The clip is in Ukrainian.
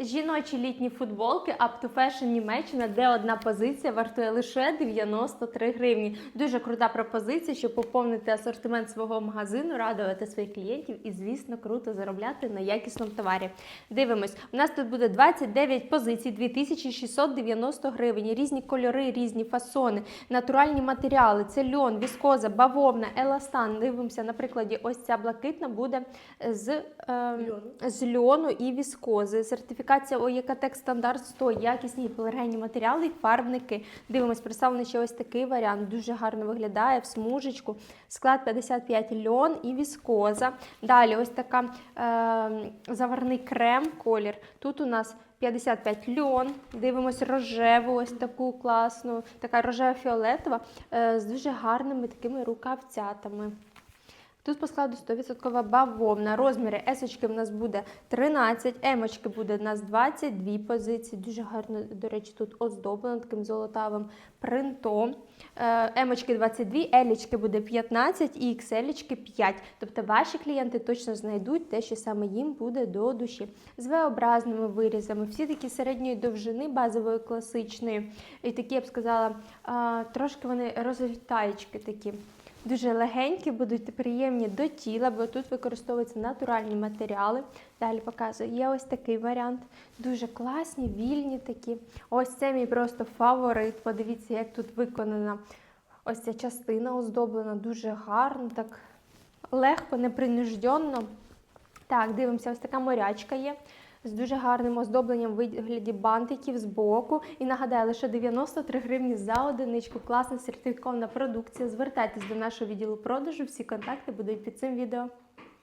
Жіночі літні футболки Up to Fashion Німеччина, де одна позиція вартує лише 93 гривні. Дуже крута пропозиція, щоб поповнити асортимент свого магазину, радувати своїх клієнтів і, звісно, круто заробляти на якісному товарі. Дивимось, у нас тут буде 29 позицій, 2690 гривень, різні кольори, різні фасони, натуральні матеріали, це льон, віскоза, бавовна, еластан. Дивимося, на прикладі, ось ця блакитна буде з, е, з льону і віскози. Сертифікація ОЄКТЕК стандарт 100, якісні гіпоалергенні матеріали і фарбники. Дивимось, представлений ще ось такий варіант. Дуже гарно виглядає в смужечку. Склад 55 льон і віскоза. Далі ось така е, заварний крем, колір. Тут у нас 55 льон. Дивимось рожеву, ось таку класну, така рожево-фіолетова е, з дуже гарними такими рукавцятами. Тут по складу 100% бавовна. Розміри есочки в нас буде 13, емочки буде в нас 22 позиції. Дуже гарно, до речі, тут оздоблено таким золотавим принтом. Емочки 22, елічки буде 15 і XL 5. Тобто ваші клієнти точно знайдуть те, що саме їм буде до душі. З V-образними вирізами, всі такі середньої довжини, базової класичної. І такі, я б сказала, трошки вони розлітаєчки такі. Дуже легенькі, будуть приємні до тіла, бо тут використовуються натуральні матеріали. Далі показую. Є ось такий варіант. Дуже класні, вільні такі. Ось це мій просто фаворит. Подивіться, як тут виконана ось ця частина оздоблена, дуже гарно, так легко, непринужденно. Так, дивимося, ось така морячка є. З дуже гарним оздобленням вигляді бантиків з боку. І нагадаю, лише 93 гривні за одиничку. Класна сертифікована продукція. Звертайтесь до нашого відділу продажу. Всі контакти будуть під цим відео.